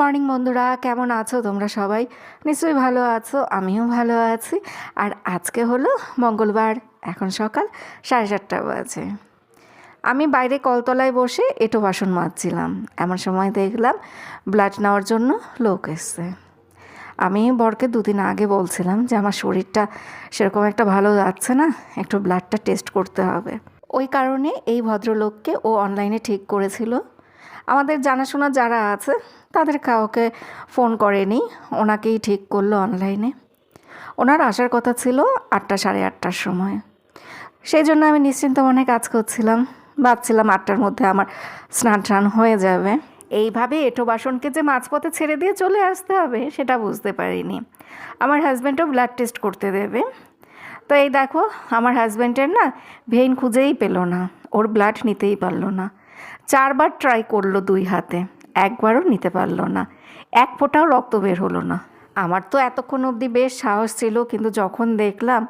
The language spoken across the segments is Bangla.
মর্নিং বন্ধুরা। কেমন আছো? তোমরা সবাই? নিশ্চয়ই ভালো আছো, আমিও ভালো আছি। আর আজকে হলো মঙ্গলবার, এখন সকাল সাড়ে চারটা বাজে। আমি বাইরে কলতলায় বসে এটো বাসন মাজছিলাম। এমন সময় দেখলাম ব্লাড নেওয়ার জন্য লোক এসছে। আমি বরকে দুদিন আগে বলছিলাম যে, আমার শরীরটা সেরকম একটা ভালো যাচ্ছে না, একটু ব্লাডটা টেস্ট করতে হবে। ওই কারণে এই ভদ্রলোককে ও অনলাইনে ঠিক করেছিল। আমাদের জানাশোনা যারা আছে তাদের কাউকে ফোন করেনি। ওনাকেই ঠিক করল অনলাইনে। ওনার আসার কথা ছিল আটটা সাড়ে আটটার সময়। সেই জন্য আমি নিশ্চিন্ত মনে কাজ করছিলাম। ভাবছিলাম আটটার মধ্যে আমার স্নান টান হয়ে যাবে। এইভাবে এঁটো বাসনকে যে মাঝপথে ছেড়ে দিয়ে চলে আসতে হবে, সেটা বুঝতে পারিনি। আমার হাজব্যান্ডও ব্লাড টেস্ট করতে দেবে। তো এই দেখো, আমার হাজব্যান্ডের না ভেইন খুঁজেই পেল না। ওর ব্লাড নিতেই পারল না। চারবার ট্রাই করল দুই হাতে, একবারও নিতে পারল না। এক ফোঁটাও রক্ত বের হলো না। আমার তো এতক্ষণ অবধি বেশ সাহস ছিল, কিন্তু যখন দেখলাম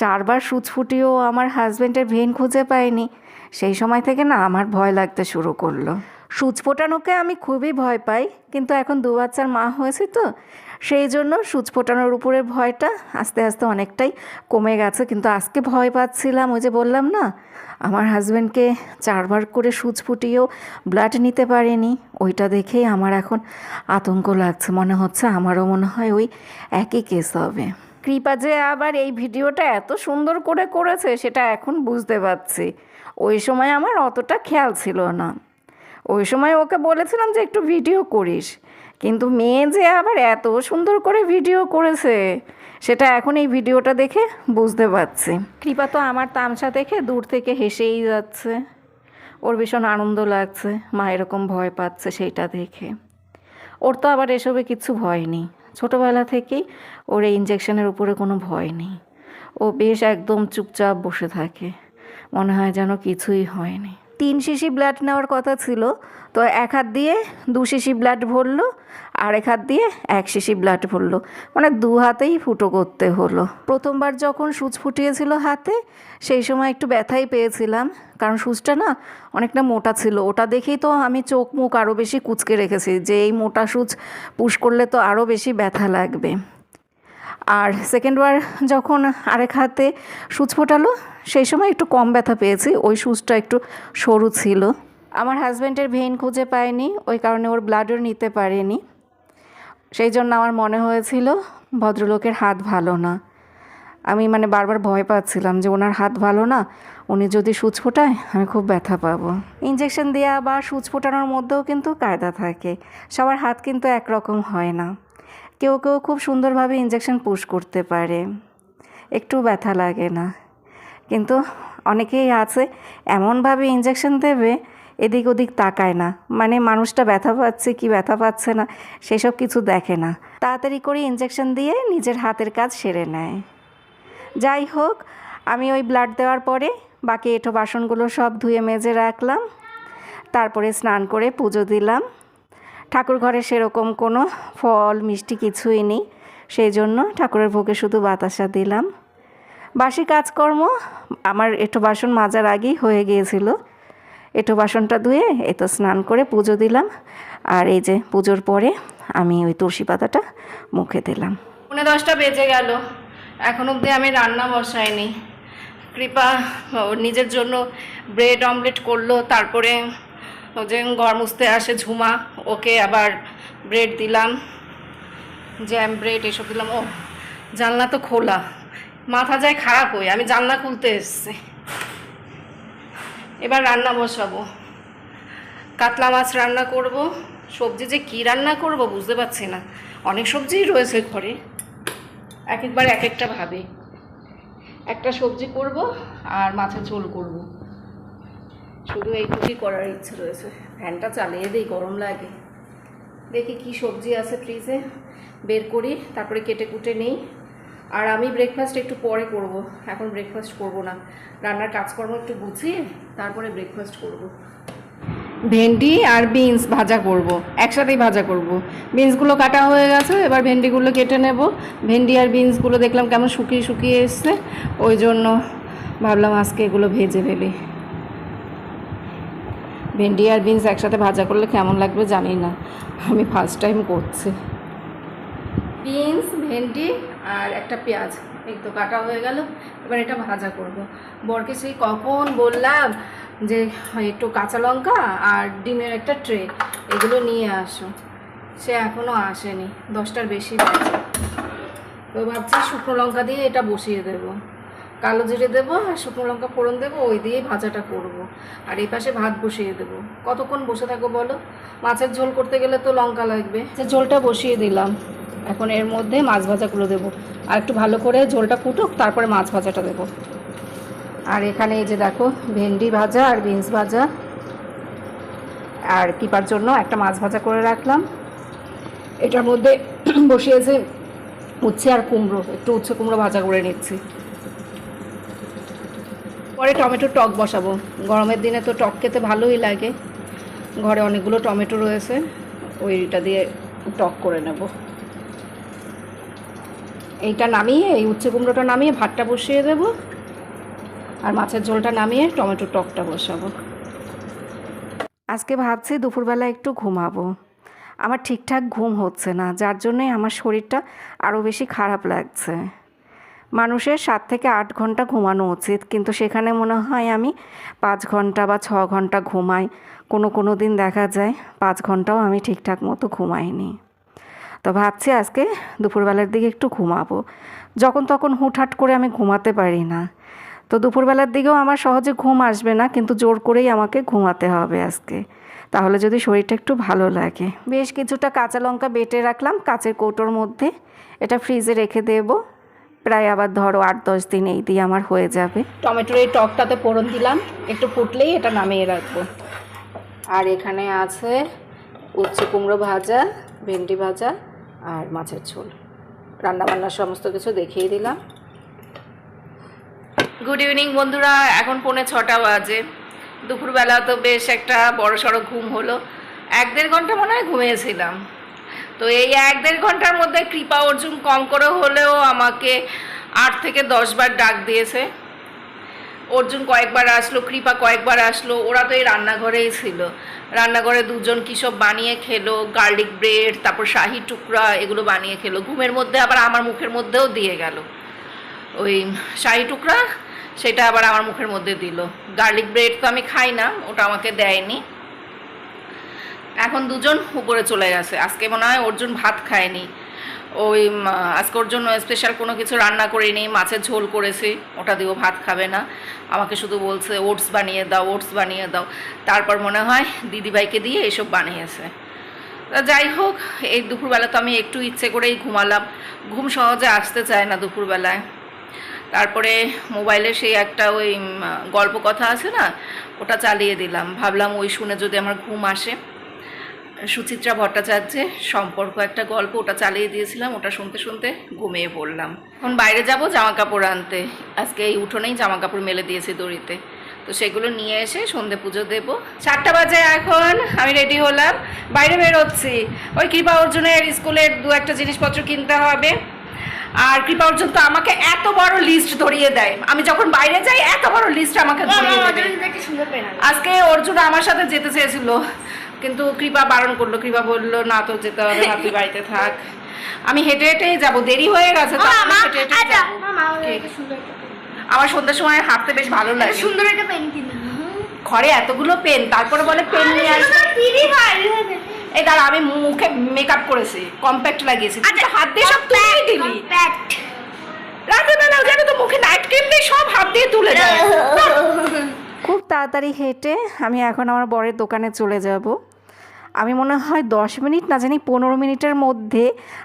চারবার সুচ ফুটিয়েও আমার হাজব্যান্ডের ভেন খুঁজে পাইনি, সেই সময় থেকে না আমার ভয় লাগতে শুরু করল। সূচ ফোটানোকে আমি খুবই ভয় পাই, কিন্তু এখন দু বাচ্চার মা হয়েছে তো সেই জন্য সূচ ফোটানোর উপরে ভয়টা আস্তে আস্তে অনেকটাই কমে গেছে। কিন্তু আজকে ভয় পাচ্ছিলাম, ওই যে বললাম না, আমার হাজব্যান্ডকে চারবার করে সূচ ফুটিয়েও ব্লাড নিতে পারেনি। ওইটা দেখেই আমার এখন আতঙ্ক লাগছে, মনে হচ্ছে আমারও মনে হয় ওই একই কেস হবে। কৃপা যে আবার এই ভিডিওটা এত সুন্দর করে করেছে, সেটা এখন বুঝতে পারছি। ওই সময় আমার অতটা খেয়াল ছিল না। ওই সময় ওকে বলেছিলাম যে, একটু ভিডিও করিস। কিন্তু মেয়ে যে আবার এত সুন্দর করে ভিডিও করেছে, সেটা এখন এই ভিডিওটা দেখে বুঝতে পারছি। কৃপা তো আমার তামসা দেখে দূর থেকে হেসেই যাচ্ছে। ওর ভীষণ আনন্দ লাগছে, মা এরকম ভয় পাচ্ছে সেইটা দেখে। ওর তো আবার এসবে কিছু ভয় নেই। ছোটোবেলা থেকেই ওর এই ইঞ্জেকশনের উপরে কোনো ভয় নেই। ও বেশ একদম চুপচাপ বসে থাকে। মনে হয় যেন কিছুই হয়নি। তিন শিশি ব্লাড নেওয়ার কথা ছিল, তো এক হাত দিয়ে দু শিশি ব্লাড ভরলো আর এক হাত দিয়ে এক শিশি ব্লাড ভরলো। মানে দু হাতেই ফুটো করতে হলো। প্রথমবার যখন সুচ ফুটিয়েছিল হাতে, সেই সময় একটু ব্যথাই পেয়েছিলাম, কারণ সুচটা না অনেকটা মোটা ছিল। ওটা দেখেই তো আমি চোখ মুখ আরও বেশি কুচকে রেখেছি, যে এই মোটা সুচ পুশ করলে তো আরও বেশি ব্যথা লাগবে। আর সেকেন্ডবার যখন আরেক হাতে সুচ ফোটালো, সেই সময় একটু কম ব্যথা পেয়েছি, ওই সুচটা একটু সরু ছিল। আমার হাজব্যান্ডের ভেইন খুঁজে পায়নি ওই কারণে ওর ব্লাডও নিতে পারেনি। সেই জন্য আমার মনে হয়েছিল, ভদ্রলোকের হাত ভালো না। আমি মানে বারবার ভয় পাচ্ছিলাম যে ওনার হাত ভালো না, উনি যদি সুচ ফোটায়, আমি খুব ব্যথা পাবো। ইঞ্জেকশন দেওয়া বা সুচ ফোটানোর মধ্যেও কিন্তু কায়দা থাকে, সবার হাত কিন্তু একরকম হয় না। কেউ কেউ খুব সুন্দরভাবে ইঞ্জেকশন পুশ করতে পারে। একটু ব্যথা লাগে না। কিন্তু অনেকেই আছে, এমনভাবে ইঞ্জেকশন দেবে, এদিক ওদিক তাকায় না। মানে মানুষটা ব্যথা পাচ্ছে কি ব্যথা পাচ্ছে না, সেসব কিছু দেখে না। তাড়াতাড়ি করে ইঞ্জেকশন দিয়ে নিজের হাতের কাজ সেরে নেয়। যাই হোক, আমি ওই ব্লাড দেওয়ার পরে বাকি এঁটো বাসনগুলো সব ধুয়ে মেজে রাখলাম। তারপরে স্নান করে পুজো দিলাম। ঠাকুর ঘরে সেরকম কোনো ফল, মিষ্টি কিছুই নেই। সেই জন্য ঠাকুরের ভোগে শুধু বাতাসা দিলাম। বাসি কাজকর্ম আমার এঁটো বাসন মাজার আগেই হয়ে গিয়েছিল। এটো বাসনটা ধুয়ে এ তো স্নান করে পুজো দিলাম। আর এই যে পুজোর পরে আমি ওই তুলসী পাতাটা মুখে দিলাম। পৌনে দশটা বেজে গেল। এখন অবধি আমি রান্না বসাইনি। কৃপা নিজের জন্য ব্রেড অমলেট করল, তারপরে ও যে ঘর মুছতে আসে ঝুমা, ওকে আবার ব্রেড দিলাম জ্যাম ব্রেড এসব দিলাম। ও জানলা তো খোলা, মাথা যায় খারাপ হয়ে, আমি জানলা খুলতে এসছি। এবার রান্না বসাবো। কাতলা মাছ রান্না করব, সবজি যে কী রান্না করব বুঝতে পারছি না। অনেক সবজিই রয়েছে ঘরে, এক একবার এক একটা ভাবে। একটা সবজি করব আর মাছের ঝোল করব। শুধু এইটুকুই করার ইচ্ছে রয়েছে। ফ্যানটা চালিয়ে দিই, গরম লাগে। দেখি কি সবজি আছে ফ্রিজে বের করি, তারপরে কেটে কুটে নেই। আর আমি ব্রেকফাস্ট একটু পরে করব। এখন ব্রেকফাস্ট করব না। রান্নার কাজকর্ম একটু গুছিয়ে, তারপরে ব্রেকফাস্ট করব। ভেন্ডি আর বিনস ভাজা করব। একসাথেই ভাজা করব। বিনসগুলো কাটা হয়ে গেছে, এবার ভেন্ডিগুলো কেটে নেব। ভেন্ডি আর বিনসগুলো দেখলাম কেমন শুকিয়ে শুকিয়ে এসছে। ওই জন্য ভাবলাম আজকে এগুলো ভেজে ফেলি। ভেন্ডি আর বিনস একসাথে ভাজা করলে কেমন লাগবে জানি না। আমি ফার্স্ট টাইম করছি। বিনস, ভেন্ডি আর একটা পেঁয়াজ। এই তো কাটা হয়ে গেল, এবার এটা ভাজা করব। বরকে সেই কখন বললাম যে, একটু কাঁচা লঙ্কা আর ডিমের একটা ট্রে, এগুলো নিয়ে আসো। সে এখনও আসেনি, দশটার বেশি তো ভাবছি শুকনো লঙ্কা দিয়ে এটা বসিয়ে দেব। কালো জিরে দেবো আর শুকনো লঙ্কা ফোড়ন দেবো ওই দিয়েই ভাজাটা করব। আর এই পাশে ভাত বসিয়ে দেবো। কতক্ষণ বসে থাকো বলো? মাছের ঝোল করতে গেলে তো লঙ্কা লাগবে। যে ঝোলটা বসিয়ে দিলাম এখন এর মধ্যে মাছ ভাজাগুলো দেবো। আর একটু ভালো করে ঝোলটা ফুটুক তারপরে মাছ ভাজাটা দেবো। আর এখানে এই যে দেখো ভেন্ডি ভাজা আর বিনস ভাজা। আর কিপার জন্য একটা মাছ ভাজা করে রাখলাম। এটার মধ্যে বসিয়েছে উচ্ছে আর কুমড়ো একটু উচ্ছে কুমড়ো ভাজা করে নিচ্ছি। পরে টমেটো টক বসাবো। গরমের দিনে তো টক খেতে ভালোই লাগে। ঘরে অনেকগুলো টমেটো রয়েছে, ওইটা দিয়ে টক করে নেব। এইটা নামিয়ে, এই উচ্ছে কুমড়োটা নামিয়ে ভাতটা বসিয়ে দেবো। আর মাছের ঝোলটা নামিয়ে টমেটো টকটা বসাবো। আজকে ভাবছি দুপুরবেলা একটু ঘুমাবো। আমার ঠিকঠাক ঘুম হচ্ছে না, যার জন্যই আমার শরীরটা আরও বেশি খারাপ লাগছে। মানুষের সাত থেকে আট ঘণ্টা ঘুমানো উচিত। কিন্তু সেখানে মনে হয় আমি পাঁচ ঘণ্টা বা ছ ঘণ্টা ঘুমাই। কোনো কোনো দিন দেখা যায় পাঁচ ঘন্টাও আমি ঠিকঠাক মতো ঘুমাইনি। তো ভাবছি আজকে দুপুরবেলার দিকে একটু ঘুমাবো। যখন তখন হুটহাট করে আমি ঘুমাতে পারি না। তো দুপুরবেলার দিকেও আমার সহজে ঘুম আসবে না, কিন্তু জোর করেই আমাকে ঘুমাতে হবে আজকে। তাহলে যদি শরীরটা একটু ভালো লাগে। বেশ কিছুটা কাঁচা লঙ্কা বেটে রাখলাম, কাঁচের কৌটোর মধ্যে। এটা ফ্রিজে রেখে দেবো। প্রায় আবার ধরো আট দশ দিন এই দিয়ে আমার হয়ে যাবে। টমেটোর এই টকটাতে ফোড়ন দিলাম একটু ফুটলেই এটা নামিয়ে রাখব। আর এখানে আছে উচ্ছে কুমড়ো ভাজা ভেন্ডি ভাজা আর মাছের ঝোল। রান্নাবান্নার সমস্ত কিছু দেখিয়ে দিলাম। গুড ইভিনিং বন্ধুরা এখন পৌনে ছটা বাজে। দুপুরবেলা তো বেশ একটা বড় সড়ো ঘুম হলো। এক দেড় ঘণ্টা মনে হয় ঘুমিয়েছিলাম। তো এই এক দেড় ঘণ্টার মধ্যে কৃপা অর্জুন কম করে হলেও আমাকে আট থেকে দশ বার ডাক দিয়েছে। অর্জুন কয়েকবার আসলো, কৃপা কয়েকবার আসলো, ওরা তো এই রান্নাঘরেই ছিল। রান্নাঘরে দুজন কী সব বানিয়ে খেলো, গার্লিক ব্রেড, তারপর শাহি টুকরা, এগুলো বানিয়ে খেলো। ঘুমের মধ্যে আবার আমার মুখের মধ্যেও দিয়ে গেল। ওই শাহি টুকরা, সেটা আবার আমার মুখের মধ্যে দিল। গার্লিক ব্রেড তো আমি খাই না, ওটা আমাকে দেয়নি। এখন দুজন উপরে চলে গেছে। আজকে মনে হয় অর্জুন ভাত খায়নি। ওই আজকে ওর জন্য স্পেশাল কোনো কিছু রান্না করিনি মাছের ঝোল করেছি, ওটা দিয়েও ভাত খাবে না। আমাকে শুধু বলছে ওটস বানিয়ে দাও ওটস বানিয়ে দাও। তারপর মনে হয় দিদিভাইকে দিয়ে এসব বানিয়েছে। যাই হোক, এই দুপুরবেলা তো আমি একটু ইচ্ছে করেই ঘুমালাম। ঘুম সহজে আসতে চায় না দুপুরবেলায়। তারপরে মোবাইলে সেই একটা ওই গল্প কথা আছে না, ওটা চালিয়ে দিলাম। ভাবলাম ওই শুনে যদি আমার ঘুম আসে। সুচিত্রা ভট্টাচার্যের সম্পর্ক একটা গল্প ওটা চালিয়ে দিয়েছিলাম ওটা শুনতে শুনতে ঘুমিয়ে পড়লাম এখন বাইরে যাব জামা কাপড় আনতে আজকে এই উঠোনেই জামা কাপড় মেলে দিয়েছি দড়িতে তো সেগুলো নিয়ে এসে সন্ধে পুজো দেব চারটা বাজে এখন আমি রেডি হলাম বাইরে বেরোচ্ছি ওই কৃপা অর্জুনের স্কুলের দু একটা জিনিসপত্র কিনতে হবে আর কৃপা অর্জুন তো আমাকে এত বড় লিস্ট ধরিয়ে দেয় আমি যখন বাইরে যাই এত বড় লিস্ট আমাকে ধরিয়ে আজকে অর্জুন আমার সাথে যেতে চেয়েছিল কিন্তু কৃপা বারণ করল কৃপা বলল না তো যেতে হবে না তুই বাড়িতে থাক। আমি হেঁটে হেঁটেই যাব দেরি হয়ে গেছে হেঁটে যাব। আমার সন্ধ্যার সময় হাঁটতে বেশ ভালো লাগে। সুন্দর একটা পেন কিনে ঘরে এতগুলো পেন তারপরে বলে পেন নিয়ে আসবে। দিদি এই দাঁড়া আমি মুখে মেকআপ করেছি কম্প্যাক্ট লাগিয়েছি। হাত দিয়ে সব তুলে দিলি কম্প্যাক্ট রাতে বেলা জানো তো মুখে নাইট ক্রিম দিয়ে সব হাত দিয়ে তুলে দেয়। খুব তাড়াতাড়ি হেঁটে আমি এখন আমার বরের দোকানে চলে যাব। আমি মনে হয় দশ মিনিট না জানি পনেরো মিনিটের মধ্যে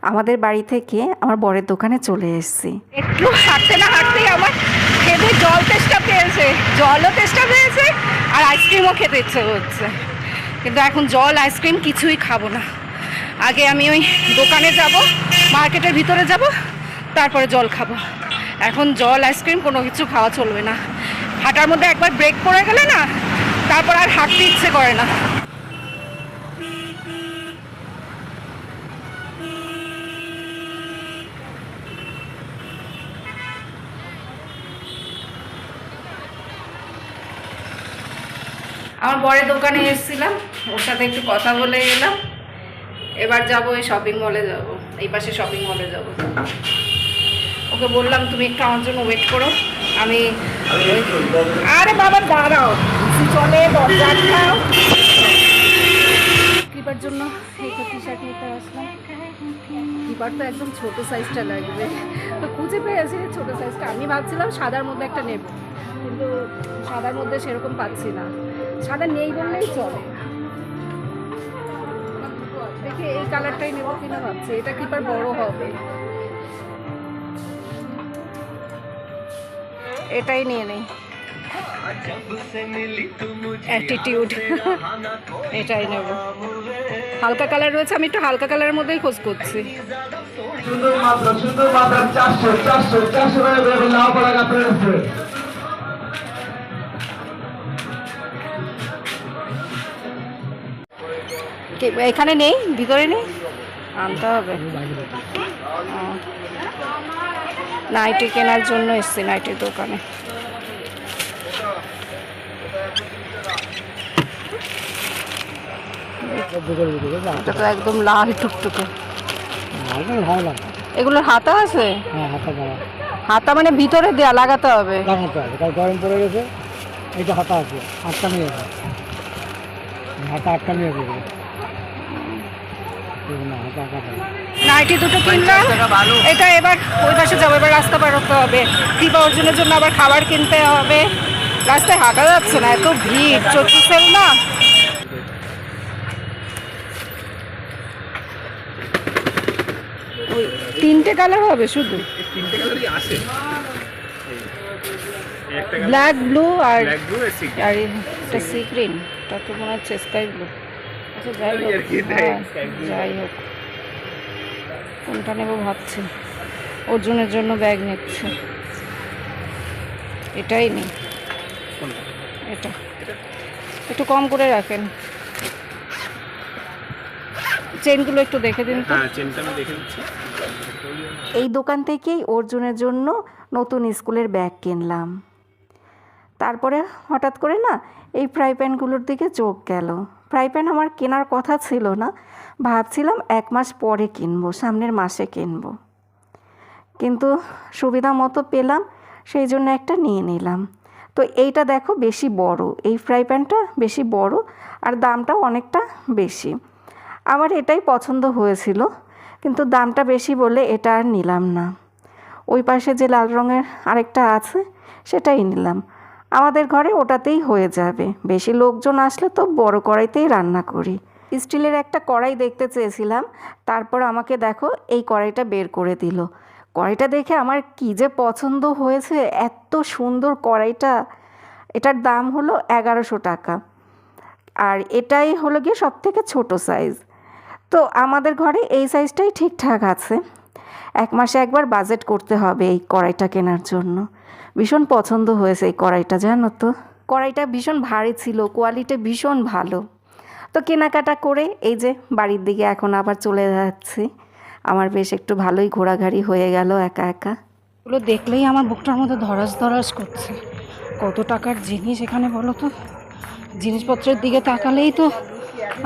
আমাদের বাড়ি থেকে আমার বরের দোকানে চলে এসেছি। একটু হাঁটতে না হাঁটতেই আমার খেতে জল তেষ্টা পেয়েছে, জলও তেষ্টা পেয়েছে আর আইসক্রিমও খেতে ইচ্ছে হচ্ছে কিন্তু এখন জল আইসক্রিম কিছুই খাব না। আগে আমি ওই দোকানে যাব, মার্কেটের ভিতরে যাব, তারপরে জল খাব। এখন জল আইসক্রিম কোনো কিছু খাওয়া চলবে না। হাঁটার মধ্যে একবার ব্রেক পড়ে গেলে না, তারপর আর হাঁটতে ইচ্ছে করে না। আমার বরের দোকানে এসেছিলাম, ওর সাথে একটু কথা বলে এলাম। এবার যাব এই শপিং মলে যাব, এই পাশে শপিং মলে যাব। ওকে বললাম, তুমি একটু আমার জন্য ওয়েট করো, আমি আরে বাবা, দাঁড়াও। চলে কিবার জন্য কিবার তো একদম ছোট সাইজটা লাগবে। তো খুঁজে পেয়েছি ছোট সাইজটা আমি ভাবছিলাম সাদার মধ্যে একটা নেব, কিন্তু সাদার মধ্যে সেরকম পাচ্ছি না। সাদা নেই বললেই চলে। দেখি এই কালারটাই নেব কিনা ভাবছি। এটা কিপার বড় হবে? এটাই নিয়ে নেই। অ্যাটিটিউড এটাই নেব। হালকা কালার রয়েছে, আমি একটু হালকা কালারের মধ্যেই খোঁজ করছি। শুধুমাত্র শুধুমাত্র চারশো চারশো চারশো এখানে নেই? ভিতরে নেই? আনতে হবে। নাইটি কেনার জন্য এসছি নাইটির দোকানে। এটা তো একদম লাল টুকটুকে। এগুলোর হাতা আছে? হাতা মানে ভিতরে দেয়া, লাগাতে হবে। লাগাতে গরম পড়ে গেছে এইটা হাতা আছে আটটা নিয়ে হাতা আটটা নিয়ে নাইটি দুটো কিনলাম। এটা এবার ওই পাশে যাব এবার রাস্তা পার হতে হবে। দিবা অর্জুনের জন্য আবার খাবার কিনতে হবে। রাস্তায় হাঁটা যাচ্ছে না এত ভিড়। চতুর সেল না। ওই তিনটে কালার হবে শুধু। ব্ল্যাক ব্লু আর আর এটা সি গ্রিন এটা তো মনে হচ্ছে স্কাই ব্লু আচ্ছা যাই হোক। হ্যাঁ, যাই হোক। কোনটা নেব ভাবছি। অর্জুনের জন্য ব্যাগ নিচ্ছে। এটাই নেই। এটা। একটু কম করে রাখেন। চেনগুলো একটু দেখে দিন এই দোকান থেকেই অর্জুনের জন্য নতুন স্কুলের ব্যাগ কিনলাম। তারপরে হঠাৎ করে না এই ফ্রাই প্যানগুলোর দিকে চোখ গেল। ফ্রাই প্যান আমার কেনার কথা ছিল না। ভাবছিলাম এক মাস পরে কিনবো, সামনের মাসে কিনবো। কিন্তু সুবিধা মতো পেলাম, সেই জন্য একটা নিয়ে নিলাম। তো এইটা দেখো বেশি বড়, এই ফ্রাই প্যানটা বেশি বড় আর দামটাও অনেকটা বেশি। আমার এটাই পছন্দ হয়েছিল, কিন্তু দামটা বেশি বলে এটা আর নিলাম না। ওই পাশে যে লাল রঙের আরেকটা আছে, সেটাই নিলাম। আমাদের ঘরে ওটাতেই হয়ে যাবে। বেশি লোকজন আসলে তো বড় কড়াইতেই রান্না করি। স্টিলের একটা কড়াই দেখতে চেয়েছিলাম, তারপর আমাকে দেখো এই কড়াইটা বের করে দিল। কড়াইটা দেখে আমার কী যে পছন্দ হয়েছে, এত সুন্দর কড়াইটা। এটার দাম হলো এগারোশো টাকা। আর এটাই হলো গিয়ে সব থেকে ছোটো সাইজ তো আমাদের ঘরে এই সাইজটাই ঠিকঠাক আছে। এক মাসে একবার বাজেট করতে হবে এই কড়াইটা কেনার জন্য। ভীষণ পছন্দ হয়েছে এই কড়াইটা জানো তো? কড়াইটা ভীষণ ভারী ছিল কোয়ালিটি ভীষণ ভালো। তো কেনাকাটা করে এই যে বাড়ির দিকে এখন আবার চলে যাচ্ছি। আমার বেশ একটু ভালোই ঘোরাঘাড়ি হয়ে গেল একা একা। ওগুলো দেখলেই আমার বুকটার মধ্যে ধরাস ধরাস করছে। কত টাকার জিনিস এখানে বলো তো? জিনিসপত্রের দিকে তাকালেই তো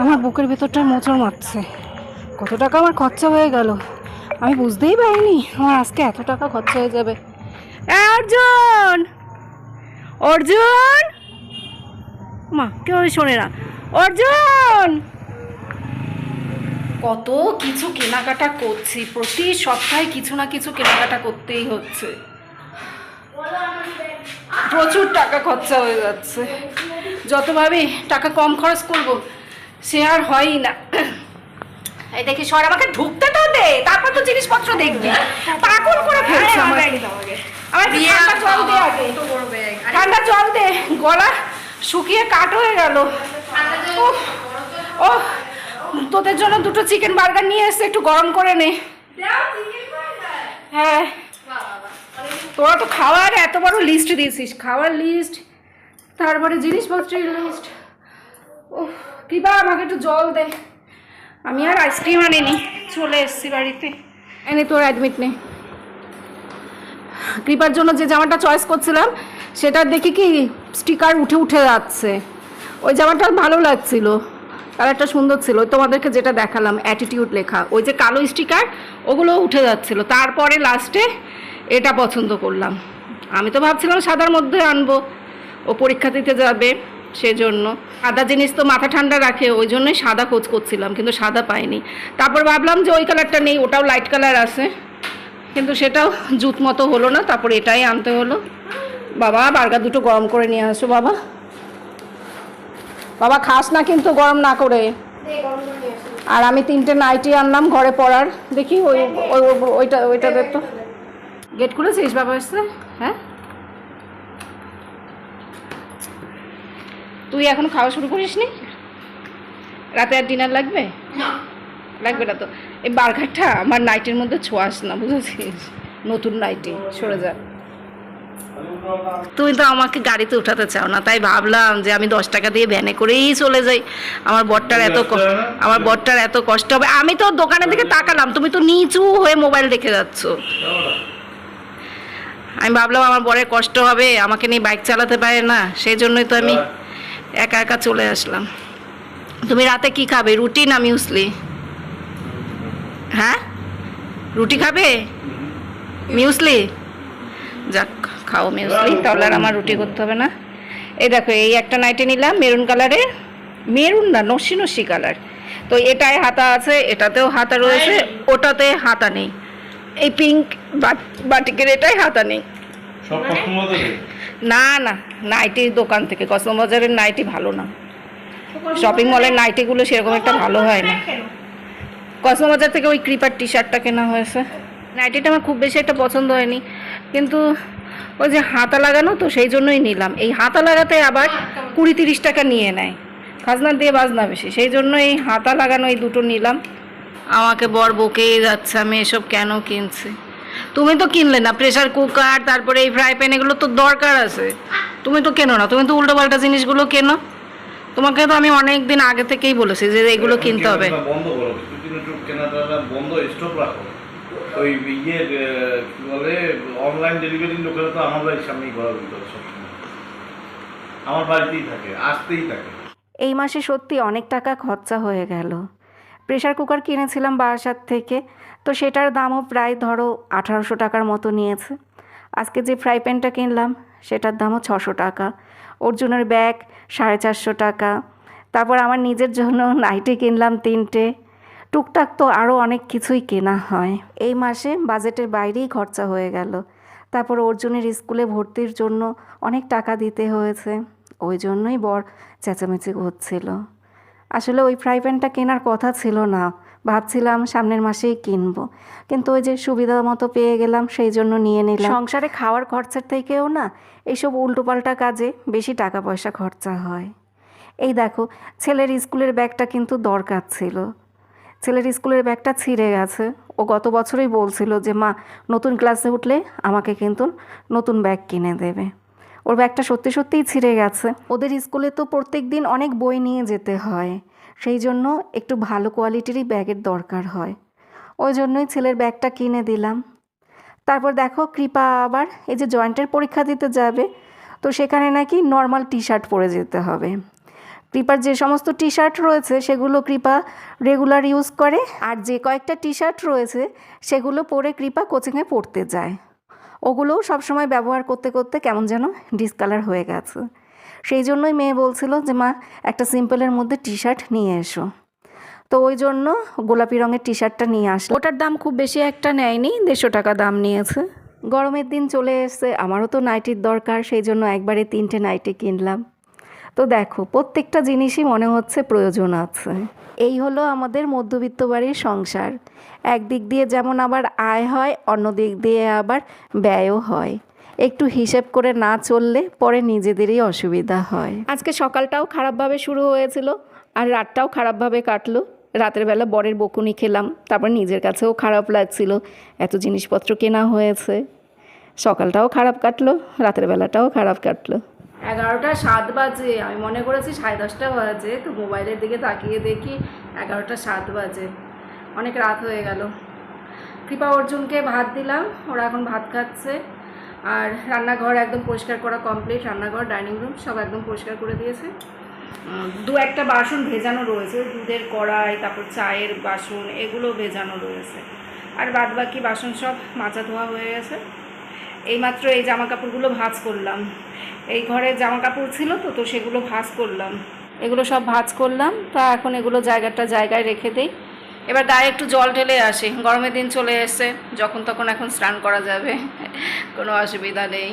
আমার বুকের ভেতরটা মোচড় মারছে। কত টাকা আমার খরচা হয়ে গেল? আমি বুঝতেই পারিনি আমার আজকে এত টাকা খরচা হয়ে যাবে। অর্জুন! অর্জুন! মা কেউ শোনে না। অর্জুন! কত কিছু কেনাকাটা করছি প্রতি সপ্তাহে কিছু না কিছু কেনাকাটা করতেই হচ্ছে। প্রচুর টাকা খরচা হয়ে যাচ্ছে। যত ভাবি টাকা কম খরচ করব সে আর হয়ই না। এই দেখি সর আমাকে ঢুকতে তো দে তারপর তো জিনিসপত্র দেখবি। পাগল করে ফেলছে আমার আমার ঠান্ডা জল দে আগে। ঠান্ডা জল দে। গলা শুকিয়ে কাট হয়ে গেল। ও তোদের জন্য দুটো চিকেন বার্গার নিয়ে এসে একটু গরম করে নে। হ্যাঁ। তোরা তো খাওয়ার এত বড় লিস্ট দিয়েছিস। খাওয়ার লিস্ট তারপরে জিনিসপত্রের লিস্ট ও কিবা আমাকে একটু জল দে। আমি আর আইসক্রিম আনিনি। চলে এসছি বাড়িতে। এনে তোর অ্যাডমিট নে। কৃপার জন্য যে জামাটা চয়েস করছিলাম সেটার দেখি কি স্টিকার উঠে উঠে যাচ্ছে। ওই জামাটা ভালো লাগছিল, কালারটা সুন্দর ছিল। তোমাদেরকে যেটা দেখালাম অ্যাটিটিউড লেখা। ওই যে কালো স্টিকার ওগুলো উঠে যাচ্ছিল। তারপরে লাস্টে এটা পছন্দ করলাম। আমি তো ভাবছিলাম সাদার মধ্যে আনব। ও পরীক্ষা দিতে যাবে, সেজন্য। সাদা জিনিস তো মাথা ঠান্ডা রাখে, ওই জন্যই সাদা খোঁজ করছিলাম, কিন্তু সাদা পাইনি। তারপর ভাবলাম যে ওই কালারটা নেই, ওটাও লাইট কালার আছে। কিন্তু সেটাও জুত মতো হলো না, তারপর এটাই আনতে হলো। বাবা, বার্গার দুটো গরম করে নিয়ে আসো বাবা। বাবা, খাস না কিন্তু গরম না করে। আর আমি তিনটে নাইটি আনলাম ঘরে পড়ার দেখি ওই ওই ওই- ওইটা ওইটা তো। গেট খুলেছিস বাবা এসছে হ্যাঁ? তুই এখন খাওয়া শুরু করিসনি? রাতে আর ডিনার লাগবে? লাগবে না তো। এই বার্গারটা আমার নাইটের মধ্যে ছোঁয়াস না বুঝেছিস? নতুন নাইটি সরে যা। তুমি তো আমাকে গাড়িতে উঠাতে চাও না তাই ভাবলাম যে আমি দশ টাকা দিয়ে ভ্যানে করেই চলে যাই। আমার বরটার এত আমার বরটার এত কষ্ট হবে। আমি তো দোকানের দিকে তাকালাম তুমি তো নিচু হয়ে মোবাইল দেখে যাচ্ছ। আমি ভাবলাম আমার বরের কষ্ট হবে আমাকে নিয়ে বাইক চালাতে পারে না সেই জন্যই তো আমি একা একা চলে আসলাম। তুমি রাতে কি খাবে রুটি না মিউসলি? হ্যাঁ? রুটি খাবে? মিউসলি? যাক খাও মিউসলি তাহলে আর আমার রুটি করতে হবে না। এই দেখো এই একটা নাইটি নিলাম মেরুন কালারের মেরুন না নস্যি নস্যি কালার তো এটায় হাতা আছে এটাতেও হাতা রয়েছে ওটাতে হাতা নেই। এই পিঙ্ক বাটিকের এটাই হাতা নেই। দেবে না না নাইটির দোকান থেকে। কসমো বাজারের নাইটি ভালো না। শপিং মলের নাইটিগুলো সেরকম একটা ভালো হয় না। কসমো বাজার থেকে ওই ক্রিপার টি শার্টটা কেনা হয়েছে। নাইটিটা আমার খুব বেশি একটা পছন্দ হয়নি। কিন্তু ওই যে হাতা লাগানো তো সেই জন্যই নিলাম। এই হাতা লাগাতে আবার কুড়ি তিরিশ টাকা নিয়ে নেয়। খাজনা দিয়ে বাজনা বেশি। সেই জন্য এই হাতা লাগানো এই দুটো নিলাম। আমাকে বর বকেই যাচ্ছে, আমি এসব কেন কিনছি? তুমি তো কিনলে না প্রেশার কুকার তারপরে এই ফ্রাই প্যান এগুলো তো দরকার আছে। তুমি তো কেনো না, তুমি তো উল্টো পাল্টা জিনিসগুলো কেনো। তোমাকে তো আমি অনেক দিন আগে থেকেই বলেছি যে এগুলো কিনতে হবে। বন্ধ করো? কেনাটা বন্ধ স্টপ রাখো। ওই ইয়ে কি বলে অনলাইন ডেলিভারি লোকেরা তো আমার বাড়ির সামনেই ঘোরা আমার বাড়িতেই থাকে আসতেই থাকে। এই মাসে সত্যি অনেক টাকা খরচা হয়ে গেল। প্রেশার কুকার কিনেছিলাম বারাসাত থেকে তো সেটার দামও প্রায় ধরো আঠারোশো টাকার মতো নিয়েছে। আজকে যে ফ্রাই প্যানটা কিনলাম সেটার দামও ছশো টাকা। অর্জুনের ব্যাগ সাড়ে চারশো টাকা। তারপর আমার নিজের জন্য নাইটি কিনলাম তিনটে। টুকটাক তো আরও অনেক কিছুই কেনা হয়। এই মাসে বাজেটের বাইরেই খরচা হয়ে গেল। তারপর অর্জুনের স্কুলে ভর্তির জন্য অনেক টাকা দিতে হয়েছে। ওই জন্যই বর চেঁচামেচি হচ্ছিল আসলে ওই ফ্রাই প্যানটা কেনার কথা ছিল না। ভাবছিলাম সামনের মাসেই কিনবো। কিন্তু ওই যে সুবিধা মতো পেয়ে গেলাম, সেই জন্য নিয়ে নিলাম। সংসারে খাওয়ার খরচার থেকেও না, এইসব উল্টোপাল্টা কাজে বেশি টাকা পয়সা খরচা হয়। এই দেখো, ছেলের স্কুলের ব্যাগটা কিন্তু দরকার ছিল। ছেলের স্কুলের ব্যাগটা ছিঁড়ে গেছে। ও গত বছরই বলছিল যে, মা, নতুন ক্লাসে উঠলে আমাকে কিন্তু নতুন ব্যাগ কিনে দেবে। ওর ব্যাগটা সত্যি সত্যিই ছিঁড়ে গেছে। ওদের স্কুলে তো প্রত্যেক দিন অনেক বই নিয়ে যেতে হয়। সেই জন্য একটু ভালো কোয়ালিটিরই ব্যাগের দরকার হয়। ওই জন্যই ছেলের ব্যাগটা কিনে দিলাম। তারপর দেখো কৃপা আবার এই যে জয়েন্টের পরীক্ষা দিতে যাবে, তো সেখানে নাকি নর্মাল টি শার্ট পরে যেতে হবে। কৃপার যে সমস্ত টি শার্ট রয়েছে, সেগুলো কৃপা রেগুলার ইউজ করে, আর যে কয়েকটা টি শার্ট রয়েছে, সেগুলো পরে কৃপা কোচিংয়ে পড়তে যায়। ওগুলোও সবসময় ব্যবহার করতে করতে কেমন যেন ডিসকালার হয়ে গেছে। সেই জন্যই মেয়ে বলছিল যে মা একটা সিম্পলের মধ্যে টি শার্ট নিয়ে এসো। তো ওই জন্য গোলাপি রঙের টি শার্টটা নিয়ে আসলো। ওটার দাম খুব বেশি একটা নেয়নি দেড়শো টাকা দাম নিয়েছে। গরমের দিন চলে এসছে আমারও তো নাইটির দরকার সেই জন্য একবারে তিনটে নাইটি কিনলাম। তো দেখো প্রত্যেকটা জিনিসই মনে হচ্ছে প্রয়োজন আছে। এই হলো আমাদের মধ্যবিত্ত বাড়ির সংসার। একদিক দিয়ে যেমন আবার আয় হয় অন্য দিক দিয়ে আবার ব্যয়ও হয়। একটু হিসেব করে না চললে পরে নিজেদেরই অসুবিধা হয়। আজকে সকালটাও খারাপভাবে শুরু হয়েছিল আর রাতটাও খারাপভাবে কাটলো। রাতের বেলা বরের বকুনি খেলাম তারপর নিজের কাছেও খারাপ লাগছিল এত জিনিসপত্র কেনা হয়েছে। সকালটাও খারাপ কাটলো রাতের বেলাটাও খারাপ কাটলো। এগারোটা সাত বাজে আমি মনে করেছি সাড়ে দশটা বাজে তো মোবাইলের দিকে তাকিয়ে দেখি এগারোটা সাত বাজে। অনেক রাত হয়ে গেল। কৃপা অর্জুনকে ভাত দিলাম ওরা এখন ভাত খাচ্ছে। আর রান্নাঘর একদম পরিষ্কার করা কমপ্লিট রান্নাঘর ডাইনিং রুম সব একদম পরিষ্কার করে দিয়েছে। দু একটা বাসন ভেজানো রয়েছে, দুধের কড়াই, তারপর চায়ের বাসন, এগুলো ভেজানো রয়েছে। আর বাদ বাকি বাসন সব মাজা ধোয়া হয়ে গেছে। এইমাত্র এই জামা কাপড়গুলো ভাঁজ করলাম। এই ঘরে জামা কাপড় ছিল তো তো সেগুলো ভাঁজ করলাম। এগুলো সব ভাঁজ করলাম। তা এখন এগুলো জায়গাটা জায়গায় রেখে দিই। এবার গায়ে একটু জল ঢেলে আসি। গরমের দিন চলে এসছে, যখন তখন এখন স্নান করা যাবে। কোনো অসুবিধা নেই।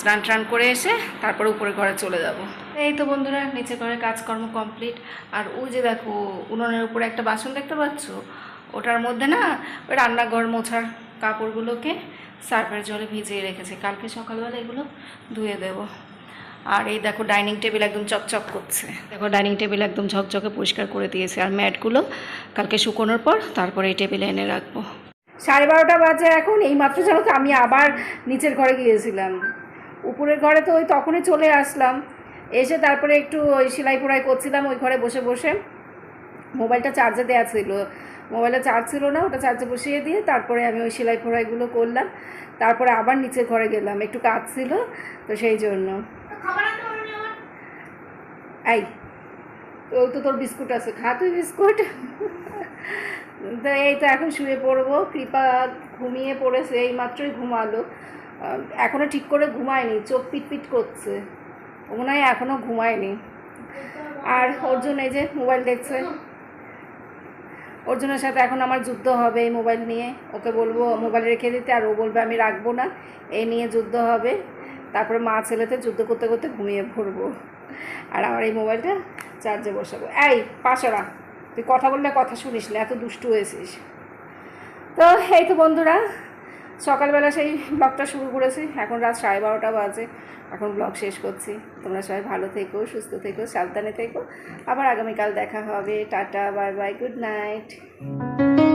স্নান টান করে এসে তারপরে উপরে ঘরে চলে যাব। এই তো বন্ধুরা, নিচে ঘরে কাজকর্ম কমপ্লিট। আর ওই যে দেখো, উনুনের উপরে একটা বাসন দেখতে পাচ্ছ? ওটার মধ্যে না, ওই রান্নাঘর মোছার কাপড়গুলোকে সার্ফের জলে ভিজিয়ে রেখেছে। কালকে সকালবেলা এগুলো ধুয়ে দেব। আর এই দেখো ডাইনিং টেবিল একদম চকচক করছে। দেখো ডাইনিং টেবিল একদম ঝকঝকে পরিষ্কার করে দিয়েছে। আর ম্যাটগুলো কালকে শুকোনোর পর তারপরে এই টেবিলে এনে রাখব। সাড়ে বারোটা বাজে এখন এই মাত্র জানো তো আমি আবার নিচের ঘরে গিয়েছিলাম। উপরের ঘরে তো ওই তখনই চলে আসলাম। এসে তারপরে একটু ওই সেলাই পোড়াই করছিলাম ওই ঘরে বসে বসে। মোবাইলটা চার্জে দেওয়া ছিল। মোবাইলে চার্জ ছিল না ওটা চার্জে বসিয়ে দিয়ে তারপরে আমি ওই সেলাই ফোড়াইগুলো করলাম। তারপরে আবার নিচের ঘরে গেলাম। একটু কাজ ছিল তো সেই জন্য। এই ওই তো তোর বিস্কুট আছে খা তুই বিস্কুট। তো এই তো এখন শুয়ে পড়ব কৃপা ঘুমিয়ে পড়েছে এই মাত্রই ঘুমালো। আহ, এখনও ঠিক করে ঘুমায়নি চোখ পিটপিট করছে। ও মনে হয় এখনও ঘুমায়নি। আর অর্জুন এই যে মোবাইল দেখছে। অর্জুনের সাথে এখন আমার যুদ্ধ হবে এই মোবাইল নিয়ে। ওকে বলব মোবাইল রেখে দিতে আর ও বলবে আমি রাখব না। এই নিয়ে যুদ্ধ হবে। তারপরে মা ছেলেতে যুদ্ধ করতে করতে ঘুমিয়ে পড়ব। আর আমার এই মোবাইলটা চার্জে বসাবো। এই, পাশরা, তুই কথা বললে কথা শুনিস না, এত দুষ্টু হয়েছিস। তো, এই তো বন্ধুরা, সকালবেলা সেই ব্লগটা শুরু করেছি। এখন রাত সাড়ে বারোটা বাজে। এখন ব্লগ শেষ করছি। তোমরা সবাই ভালো থেকো, সুস্থ থেকো, সাবধানে থেকো। আবার আগামীকাল দেখা হবে। Tata, bye bye, good night.